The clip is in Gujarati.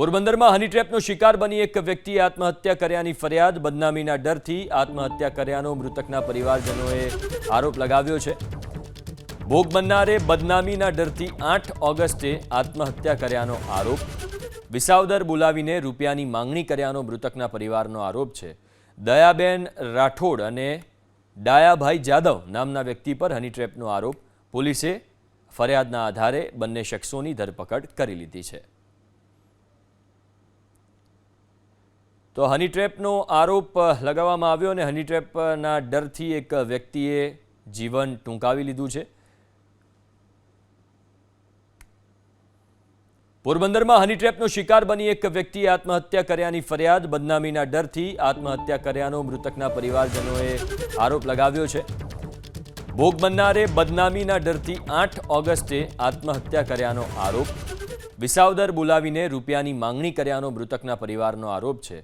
પોરબંદરમાં હની ટ્રેપનો શિકાર બની એક વ્યક્તિએ આત્મહત્યા કર્યાની ફરિયાદ. બદનામીના ડરથી આત્મહત્યા કર્યાનો મૃતકના પરિવારજનોએ આરોપ લગાવ્યો છે. ભોગ બનનારે બદનામીના ડરથી આઠ ઓગસ્ટે આત્મહત્યા કર્યાનો આરોપ. વિસાવદર બોલાવીને રૂપિયાની માંગણી કર્યાનો મૃતકના પરિવારનો આરોપ છે. દયાબેન રાઠોડ અને ડાયાભાઈ જાદવ નામના વ્યક્તિ પર હની ટ્રેપનો આરોપ. પોલીસે ફરિયાદના આધારે બંને શખ્સોની ધરપકડ કરી લીધી છે. તો હની ટ્રેપનો આરોપ લગાવવામાં આવ્યો અને હની ટ્રેપના ડરથી એક વ્યક્તિએ જીવન ટૂંકાવી લીધું છે. પોરબંદરમાં હની ટ્રેપનો શિકાર બની એક વ્યક્તિએ આત્મહત્યા કર્યાની ફરિયાદ. બદનામીના ડરથી આત્મહત્યા કર્યાનો મૃતકના પરિવારજનોએ આરોપ લગાવ્યો છે. ભોગ બનનારે બદનામીના ડરથી આઠ ઓગસ્ટે આત્મહત્યા કર્યાનો આરોપ. વિસાવદર બોલાવીને રૂપિયાની માંગણી કર્યાનો મૃતકના પરિવારનો આરોપ છે.